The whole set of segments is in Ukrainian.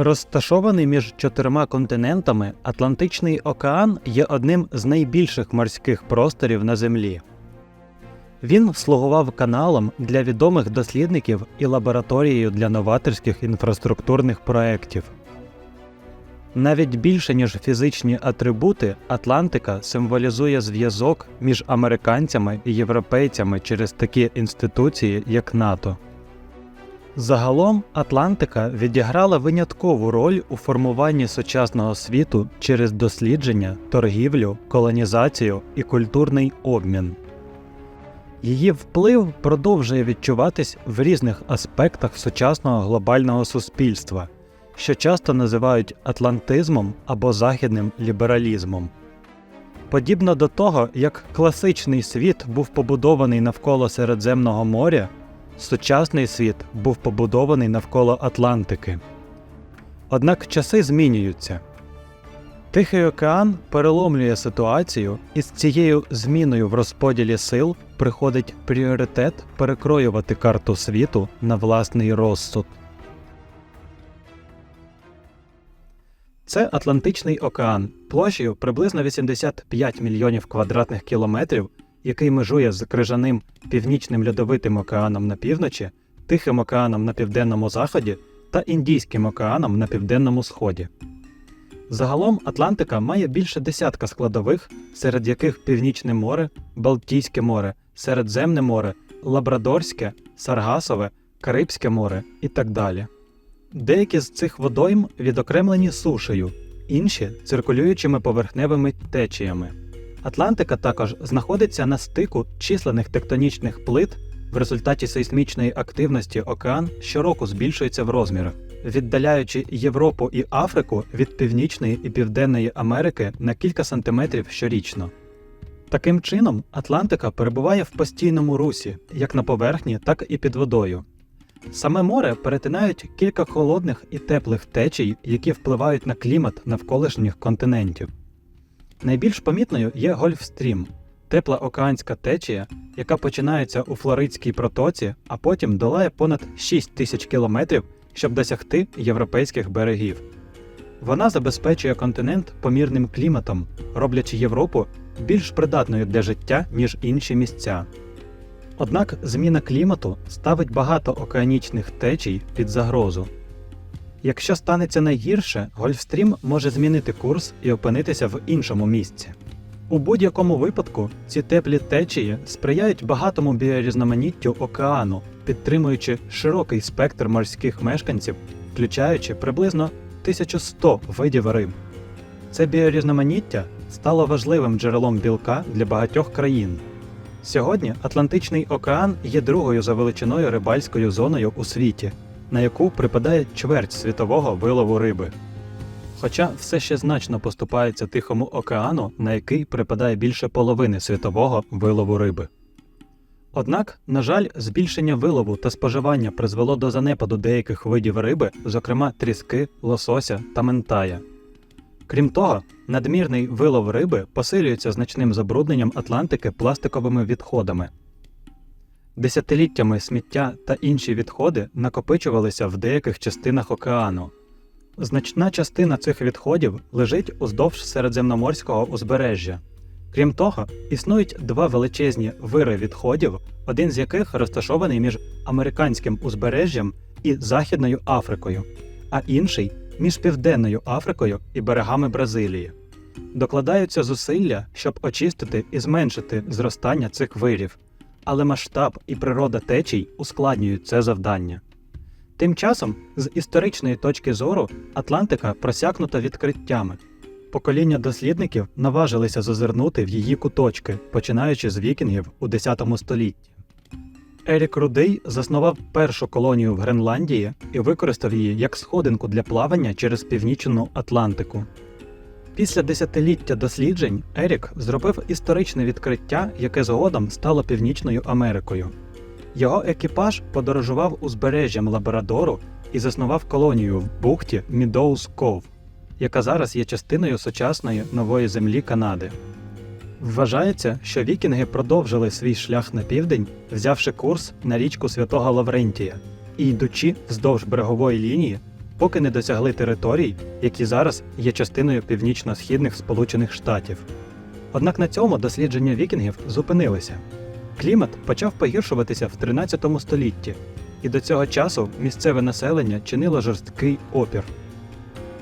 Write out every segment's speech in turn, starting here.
Розташований між чотирма континентами, Атлантичний океан є одним з найбільших морських просторів на Землі. Він слугував каналом для відомих дослідників і лабораторією для новаторських інфраструктурних проєктів. Навіть більше ніж фізичні атрибути, Атлантика символізує зв'язок між американцями і європейцями через такі інституції, як НАТО. Загалом Атлантика відіграла виняткову роль у формуванні сучасного світу через дослідження, торгівлю, колонізацію і культурний обмін. Її вплив продовжує відчуватись в різних аспектах сучасного глобального суспільства, що часто називають атлантизмом або західним лібералізмом. Подібно до того, як класичний світ був побудований навколо Середземного моря, сучасний світ був побудований навколо Атлантики. Однак часи змінюються. Тихий океан переломлює ситуацію, і з цією зміною в розподілі сил приходить пріоритет перекроювати карту світу на власний розсуд. Це Атлантичний океан площею приблизно 85 мільйонів квадратних кілометрів, який межує з крижаним північним льодовитим океаном на півночі, Тихим океаном на південному заході та Індійським океаном на південному сході. Загалом Атлантика має більше десятка складових, серед яких Північне море, Балтійське море, Середземне море, Лабрадорське, Саргасове, Карибське море і так далі. Деякі з цих водойм відокремлені сушею, інші циркулюючими поверхневими течіями. Атлантика також знаходиться на стику численних тектонічних плит. В результаті сейсмічної активності океан щороку збільшується в розмірах, віддаляючи Європу і Африку від Північної і Південної Америки на кілька сантиметрів щорічно. Таким чином, Атлантика перебуває в постійному русі, як на поверхні, так і під водою. Саме море перетинають кілька холодних і теплих течій, які впливають на клімат навколишніх континентів. Найбільш помітною є Гольфстрім тепла океанська течія, яка починається у Флоридській протоці, а потім долає понад 6 тисяч кілометрів, щоб досягти європейських берегів. Вона забезпечує континент помірним кліматом, роблячи Європу більш придатною для життя, ніж інші місця. Однак зміна клімату ставить багато океанічних течій під загрозу. Якщо станеться найгірше, Гольфстрім може змінити курс і опинитися в іншому місці. У будь-якому випадку ці теплі течії сприяють багатому біорізноманіттю океану, підтримуючи широкий спектр морських мешканців, включаючи приблизно 1100 видів риб. Це біорізноманіття стало важливим джерелом білка для багатьох країн. Сьогодні Атлантичний океан є другою за величиною рибальською зоною у світі, на яку припадає чверть світового вилову риби. Хоча все ще значно поступається Тихому океану, на який припадає більше половини світового вилову риби. Однак, на жаль, збільшення вилову та споживання призвело до занепаду деяких видів риби, зокрема тріски, лосося та ментая. Крім того, надмірний вилов риби посилюється значним забрудненням Атлантики пластиковими відходами. Десятиліттями сміття та інші відходи накопичувалися в деяких частинах океану. Значна частина цих відходів лежить уздовж середземноморського узбережжя. Крім того, існують два величезні вири відходів, один з яких розташований між американським узбережжям і Західною Африкою, а інший між Південною Африкою і берегами Бразилії. Докладаються зусилля, щоб очистити і зменшити зростання цих вирів, але масштаб і природа течій ускладнюють це завдання. Тим часом, з історичної точки зору, Атлантика просякнута відкриттями. Покоління дослідників наважилися зазирнути в її куточки, починаючи з вікінгів у X столітті. Ерік Рудий заснував першу колонію в Гренландії і використав її як сходинку для плавання через північну Атлантику. Після десятиліття досліджень Ерік зробив історичне відкриття, яке згодом стало Північною Америкою. Його екіпаж подорожував узбережжям Лабрадору і заснував колонію в бухті Мідоуз Ков, яка зараз є частиною сучасної нової землі Канади. Вважається, що вікінги продовжили свій шлях на південь, взявши курс на річку Святого Лаврентія і йдучи вздовж берегової лінії, поки не досягли територій, які зараз є частиною північно-східних Сполучених Штатів. Однак на цьому дослідження вікінгів зупинилися. Клімат почав погіршуватися в 13 столітті, і до цього часу місцеве населення чинило жорсткий опір.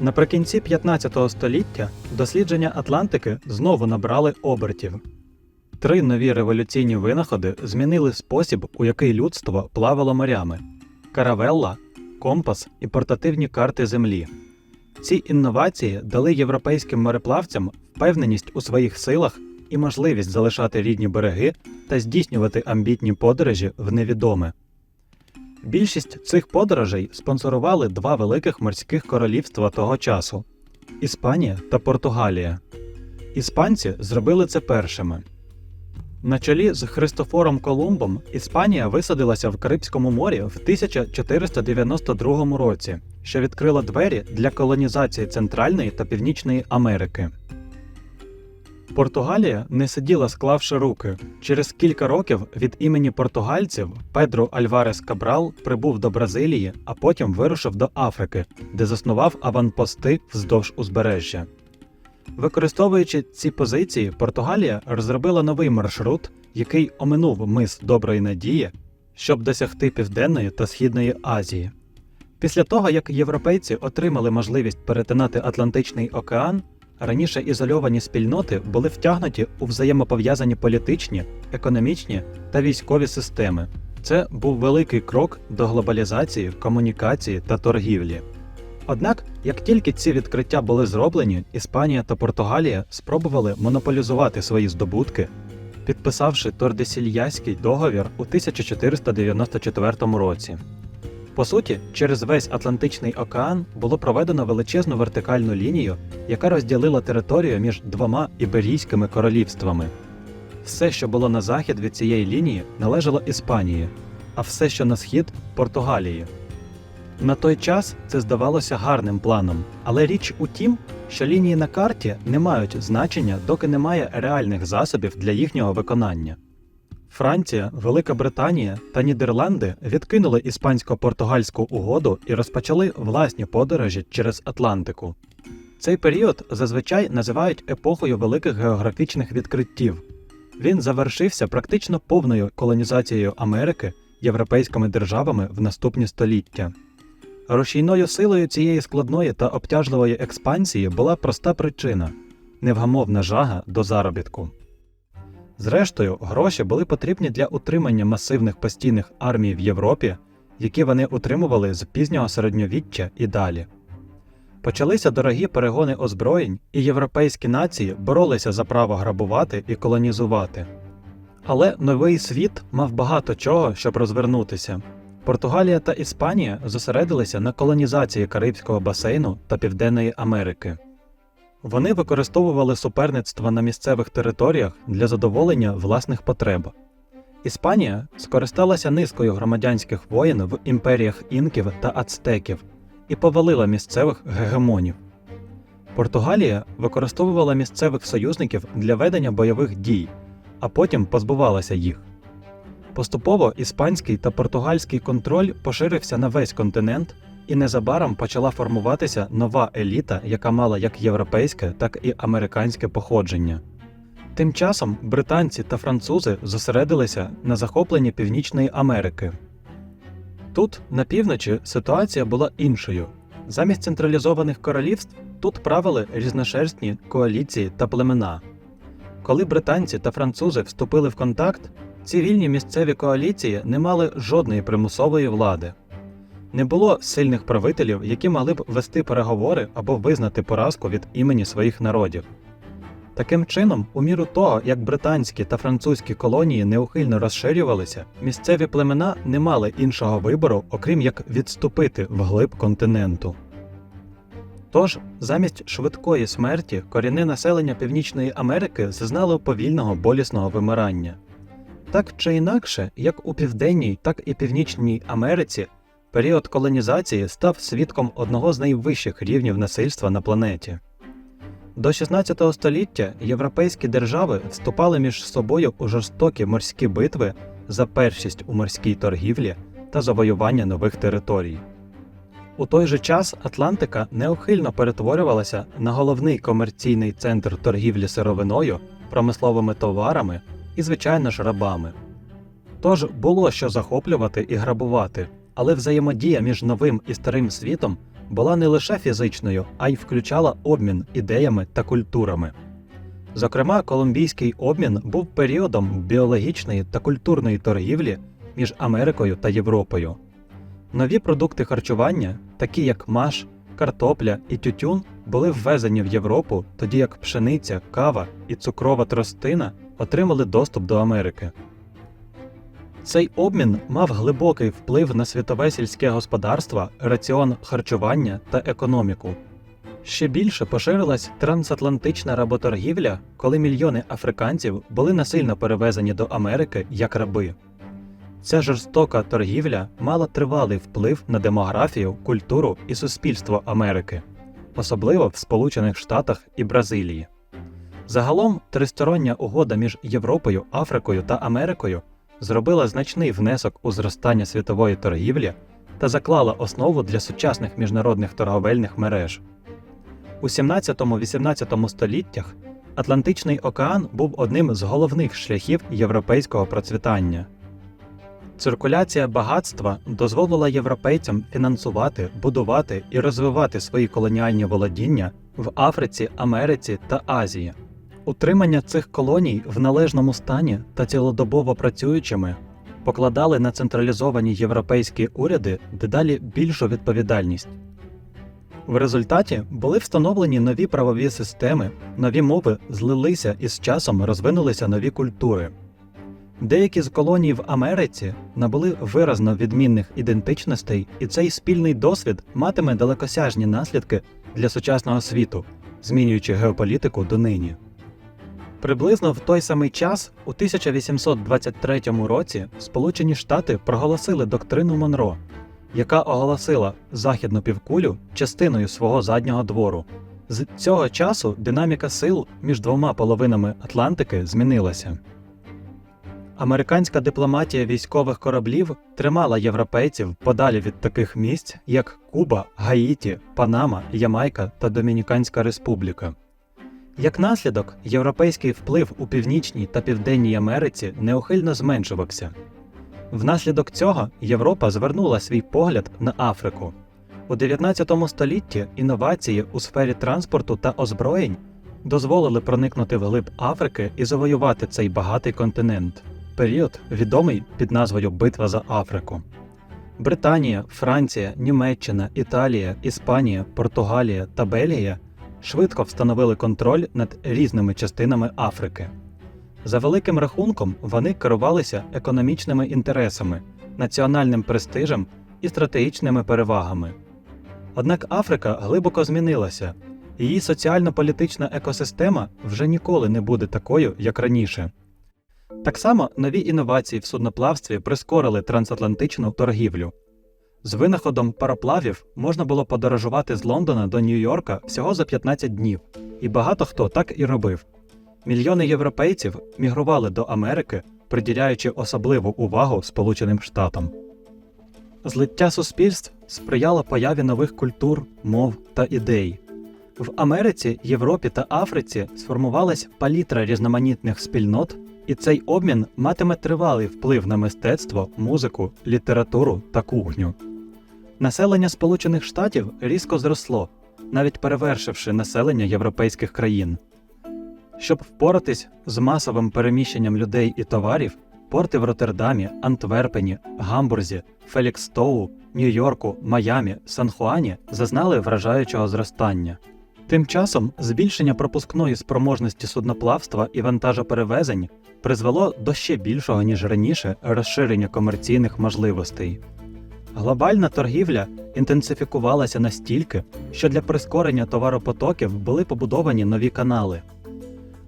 Наприкінці 15 століття дослідження Атлантики знову набрали обертів. Три нові революційні винаходи змінили спосіб, у який людство плавало морями: каравелла, компас і портативні карти Землі. Ці інновації дали європейським мореплавцям впевненість у своїх силах і можливість залишати рідні береги та здійснювати амбітні подорожі в невідоме. Більшість цих подорожей спонсорували два великих морських королівства того часу Іспанія та Португалія. Іспанці зробили це першими. На чолі з Христофором Колумбом Іспанія висадилася в Карибському морі в 1492 році, що відкрило двері для колонізації Центральної та Північної Америки. Португалія не сиділа склавши руки. Через кілька років від імені португальців Педро Альварес Кабрал прибув до Бразилії, а потім вирушив до Африки, де заснував аванпости вздовж узбережжя. Використовуючи ці позиції, Португалія розробила новий маршрут, який оминув мис Доброї Надії, щоб досягти Південної та Східної Азії. Після того, як європейці отримали можливість перетинати Атлантичний океан, раніше ізольовані спільноти були втягнуті у взаємопов'язані політичні, економічні та військові системи. Це був великий крок до глобалізації, комунікації та торгівлі. Однак, як тільки ці відкриття були зроблені, Іспанія та Португалія спробували монополізувати свої здобутки, підписавши Тордесільяський договір у 1494 році. По суті, через весь Атлантичний океан було проведено величезну вертикальну лінію, яка розділила територію між двома іберійськими королівствами. Все, що було на захід від цієї лінії, належало Іспанії, а все, що на схід Португалії. На той час це здавалося гарним планом, але річ у тім, що лінії на карті не мають значення, доки немає реальних засобів для їхнього виконання. Франція, Велика Британія та Нідерланди відкинули іспансько-португальську угоду і розпочали власні подорожі через Атлантику. Цей період зазвичай називають епохою великих географічних відкриттів. Він завершився практично повною колонізацією Америки європейськими державами в наступні століття. Рушійною силою цієї складної та обтяжливої експансії була проста причина невгамовна жага до заробітку. Зрештою, гроші були потрібні для утримання масивних постійних армій в Європі, які вони утримували з пізнього середньовіччя і далі. Почалися дорогі перегони озброєнь, і європейські нації боролися за право грабувати і колонізувати. Але новий світ мав багато чого, щоб розвернутися. Португалія та Іспанія зосередилися на колонізації Карибського басейну та Південної Америки. Вони використовували суперництво на місцевих територіях для задоволення власних потреб. Іспанія скористалася низкою громадянських воєн в імперіях інків та ацтеків і повалила місцевих гегемонів. Португалія використовувала місцевих союзників для ведення бойових дій, а потім позбувалася їх. Поступово іспанський та португальський контроль поширився на весь континент, і незабаром почала формуватися нова еліта, яка мала як європейське, так і американське походження. Тим часом британці та французи зосередилися на захопленні Північної Америки. Тут, на півночі, ситуація була іншою. Замість централізованих королівств тут правили різношерстні коаліції та племена. Коли британці та французи вступили в контакт, ці вільні місцеві коаліції не мали жодної примусової влади. Не було сильних правителів, які могли б вести переговори або визнати поразку від імені своїх народів. Таким чином, у міру того, як британські та французькі колонії неухильно розширювалися, місцеві племена не мали іншого вибору, окрім як відступити вглиб континенту. Тож, замість швидкої смерті корінне населення Північної Америки зазнало повільного болісного вимирання. Так чи інакше, як у Південній, так і Північній Америці, період колонізації став свідком одного з найвищих рівнів насильства на планеті. До 16 століття європейські держави вступали між собою у жорстокі морські битви за першість у морській торгівлі та завоювання нових територій. У той же час Атлантика неухильно перетворювалася на головний комерційний центр торгівлі сировиною, промисловими товарами і, звичайно ж, рабами. Тож було що захоплювати і грабувати, але взаємодія між новим і старим світом була не лише фізичною, а й включала обмін ідеями та культурами. Зокрема, колумбійський обмін був періодом біологічної та культурної торгівлі між Америкою та Європою. Нові продукти харчування, такі як маш, картопля і тютюн, були ввезені в Європу, тоді як пшениця, кава і цукрова тростина отримали доступ до Америки. Цей обмін мав глибокий вплив на світове сільське господарство, раціон харчування та економіку. Ще більше поширилась трансатлантична работоргівля, коли мільйони африканців були насильно перевезені до Америки як раби. Ця жорстока торгівля мала тривалий вплив на демографію, культуру і суспільство Америки, особливо в Сполучених Штатах і Бразилії. Загалом тристороння угода між Європою, Африкою та Америкою зробила значний внесок у зростання світової торгівлі та заклала основу для сучасних міжнародних торговельних мереж. У 17-18 століттях Атлантичний океан був одним з головних шляхів європейського процвітання. Циркуляція багатства дозволила європейцям фінансувати, будувати і розвивати свої колоніальні володіння в Африці, Америці та Азії. Утримання цих колоній в належному стані та цілодобово працюючими покладали на централізовані європейські уряди дедалі більшу відповідальність. В результаті були встановлені нові правові системи, нові мови злилися і з часом розвинулися нові культури. Деякі з колоній в Америці набули виразно відмінних ідентичностей, і цей спільний досвід матиме далекосяжні наслідки для сучасного світу, змінюючи геополітику донині. Приблизно в той самий час, у 1823 році, Сполучені Штати проголосили доктрину Монро, яка оголосила західну півкулю частиною свого заднього двору. З цього часу динаміка сил між двома половинами Атлантики змінилася. Американська дипломатія військових кораблів тримала європейців подалі від таких місць, як Куба, Гаїті, Панама, Ямайка та Домініканська Республіка. Як наслідок, європейський вплив у Північній та Південній Америці неухильно зменшувався. Внаслідок цього Європа звернула свій погляд на Африку. У 19 столітті інновації у сфері транспорту та озброєнь дозволили проникнути вглиб Африки і завоювати цей багатий континент. Період відомий під назвою Битва за Африку. Британія, Франція, Німеччина, Італія, Іспанія, Португалія та Бельгія швидко встановили контроль над різними частинами Африки. За великим рахунком, вони керувалися економічними інтересами, національним престижем і стратегічними перевагами. Однак Африка глибоко змінилася, її соціально-політична екосистема вже ніколи не буде такою, як раніше. Так само нові інновації в судноплавстві прискорили трансатлантичну торгівлю. З винаходом пароплавів можна було подорожувати з Лондона до Нью-Йорка всього за 15 днів, і багато хто так і робив. Мільйони європейців мігрували до Америки, приділяючи особливу увагу Сполученим Штатам. Злиття суспільств сприяло появі нових культур, мов та ідей. В Америці, Європі та Африці сформувалась палітра різноманітних спільнот, і цей обмін матиме тривалий вплив на мистецтво, музику, літературу та кухню. Населення Сполучених Штатів різко зросло, навіть перевершивши населення європейських країн. Щоб впоратись з масовим переміщенням людей і товарів, порти в Роттердамі, Антверпені, Гамбурзі, Фелікстоу, Нью-Йорку, Майамі, Сан-Хуані зазнали вражаючого зростання. Тим часом збільшення пропускної спроможності судноплавства і вантажоперевезень призвело до ще більшого ніж раніше розширення комерційних можливостей. Глобальна торгівля інтенсифікувалася настільки, що для прискорення товаропотоків були побудовані нові канали.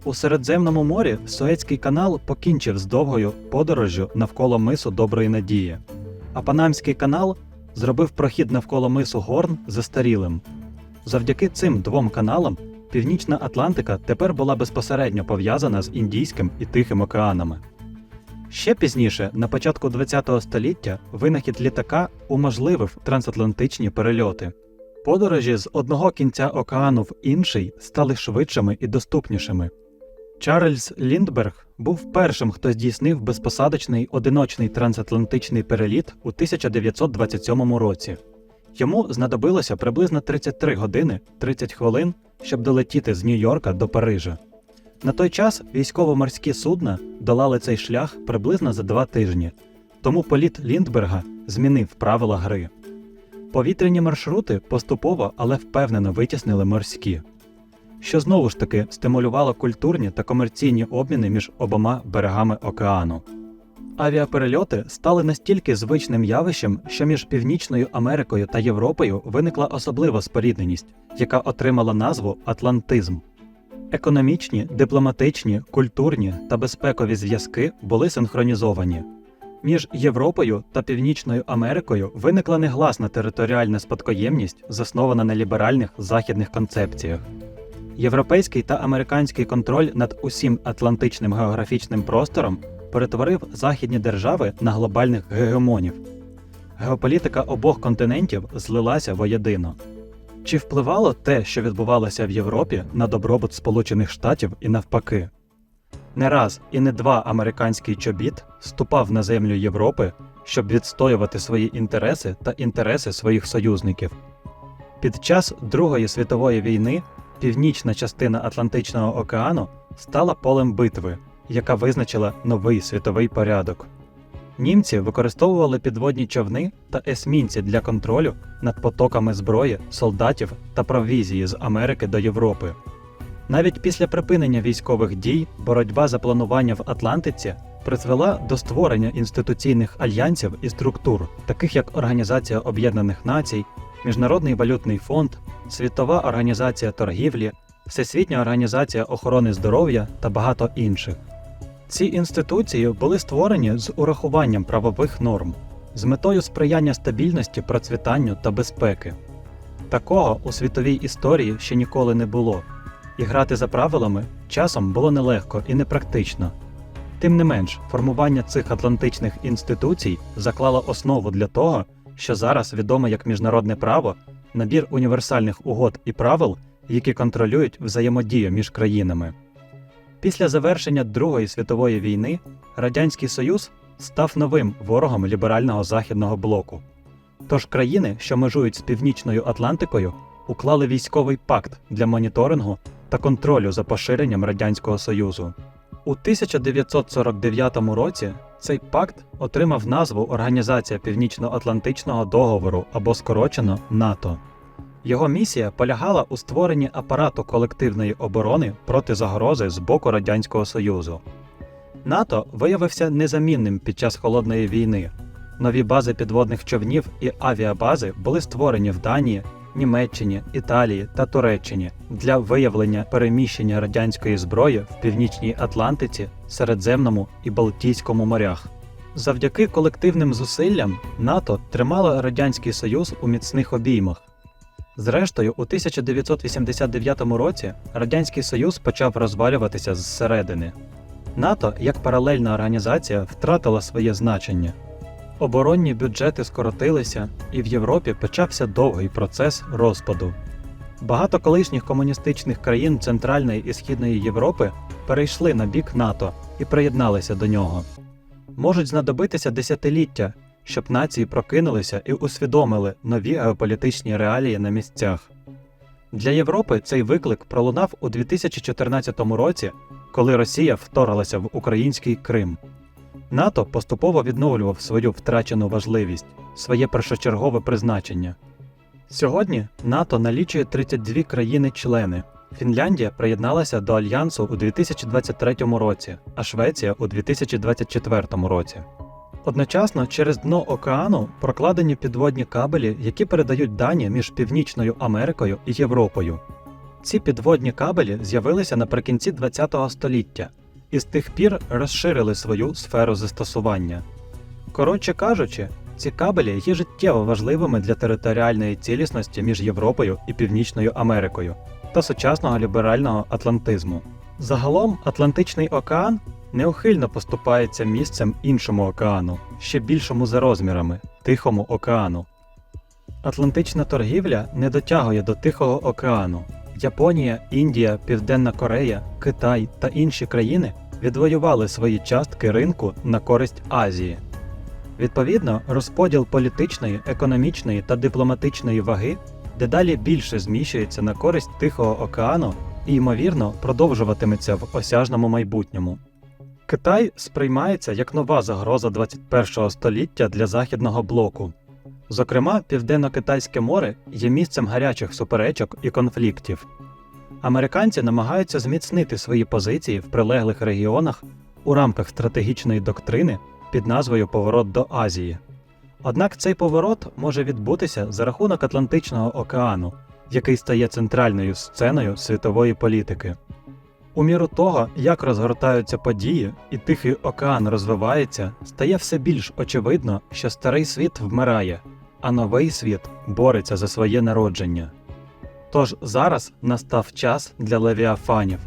У Середземному морі Суецький канал покінчив з довгою подорожжю навколо мису Доброї Надії, а Панамський канал зробив прохід навколо мису Горн застарілим. Завдяки цим двом каналам Північна Атлантика тепер була безпосередньо пов'язана з Індійським і Тихим океанами. Ще пізніше, на початку ХХ століття, винахід літака уможливив трансатлантичні перельоти. Подорожі з одного кінця океану в інший стали швидшими і доступнішими. Чарльз Ліндберг був першим, хто здійснив безпосадочний одиночний трансатлантичний переліт у 1927 році. Йому знадобилося приблизно 33 години 30 хвилин, щоб долетіти з Нью-Йорка до Парижа. На той час військово-морські судна долали цей шлях приблизно за два тижні, тому політ Ліндберга змінив правила гри. Повітряні маршрути поступово, але впевнено витіснили морські, що знову ж таки стимулювало культурні та комерційні обміни між обома берегами океану. Авіаперельоти стали настільки звичним явищем, що між Північною Америкою та Європою виникла особлива спорідненість, яка отримала назву Атлантизм. Економічні, дипломатичні, культурні та безпекові зв'язки були синхронізовані. Між Європою та Північною Америкою виникла негласна територіальна спадкоємність, заснована на ліберальних західних концепціях. Європейський та американський контроль над усім атлантичним географічним простором перетворив західні держави на глобальних гегемонів. Геополітика обох континентів злилася воєдино. Чи впливало те, що відбувалося в Європі, на добробут Сполучених Штатів і навпаки? Не раз і не два американський чобіт ступав на землю Європи, щоб відстоювати свої інтереси та інтереси своїх союзників. Під час Другої світової війни північна частина Атлантичного океану стала полем битви, яка визначила новий світовий порядок. Німці використовували підводні човни та есмінці для контролю над потоками зброї, солдатів та провізії з Америки до Європи. Навіть після припинення військових дій боротьба за планування в Атлантиці призвела до створення інституційних альянсів і структур, таких як Організація Об'єднаних Націй, Міжнародний валютний фонд, Світова організація торгівлі, Всесвітня організація охорони здоров'я та багато інших. Ці інституції були створені з урахуванням правових норм, з метою сприяння стабільності, процвітанню та безпеки. Такого у світовій історії ще ніколи не було, і грати за правилами часом було нелегко і непрактично. Тим не менш, формування цих атлантичних інституцій заклало основу для того, що зараз відомо як міжнародне право, набір універсальних угод і правил, які контролюють взаємодію між країнами. Після завершення Другої світової війни Радянський Союз став новим ворогом ліберального західного блоку. Тож країни, що межують з Північною Атлантикою, уклали військовий пакт для моніторингу та контролю за поширенням Радянського Союзу. У 1949 році цей пакт отримав назву Організація Північно-Атлантичного договору або скорочено НАТО. Його місія полягала у створенні апарату колективної оборони проти загрози з боку Радянського Союзу. НАТО виявився незамінним під час холодної війни. Нові бази підводних човнів і авіабази були створені в Данії, Німеччині, Італії та Туреччині для виявлення переміщення радянської зброї в північній Атлантиці, Середземному і Балтійському морях. Завдяки колективним зусиллям НАТО тримало Радянський Союз у міцних обіймах. Зрештою, у 1989 році Радянський Союз почав розвалюватися зсередини. НАТО як паралельна організація втратила своє значення. Оборонні бюджети скоротилися, і в Європі почався довгий процес розпаду. Багато колишніх комуністичних країн Центральної і Східної Європи перейшли на бік НАТО і приєдналися до нього. Можуть знадобитися десятиліття, щоб нації прокинулися і усвідомили нові геополітичні реалії на місцях. Для Європи цей виклик пролунав у 2014 році, коли Росія вторглася в український Крим. НАТО поступово відновлював свою втрачену важливість, своє першочергове призначення. Сьогодні НАТО налічує 32 країни-члени. Фінляндія приєдналася до альянсу у 2023 році, а Швеція у 2024 році. Одночасно через дно океану прокладені підводні кабелі, які передають дані між Північною Америкою і Європою. Ці підводні кабелі з'явилися наприкінці ХХ століття і з тих пір розширили свою сферу застосування. Коротше кажучи, ці кабелі є життєво важливими для територіальної цілісності між Європою і Північною Америкою та сучасного ліберального атлантизму. Загалом Атлантичний океан неухильно поступається місцем іншому океану, ще більшому за розмірами Тихому океану. Атлантична торгівля не дотягує до Тихого океану. Японія, Індія, Південна Корея, Китай та інші країни відвоювали свої частки ринку на користь Азії. Відповідно, розподіл політичної, економічної та дипломатичної ваги дедалі більше зміщується на користь Тихого океану і, ймовірно, продовжуватиметься в осяжному майбутньому. Китай сприймається як нова загроза 21-го століття для західного блоку. Зокрема, Південно-Китайське море є місцем гарячих суперечок і конфліктів. Американці намагаються зміцнити свої позиції в прилеглих регіонах у рамках стратегічної доктрини під назвою Поворот до Азії. Однак цей поворот може відбутися за рахунок Атлантичного океану, який стає центральною сценою світової політики. У міру того, як розгортаються події і Тихий океан розвивається, стає все більш очевидно, що старий світ вмирає, а новий світ бореться за своє народження. Тож зараз настав час для левіафанів,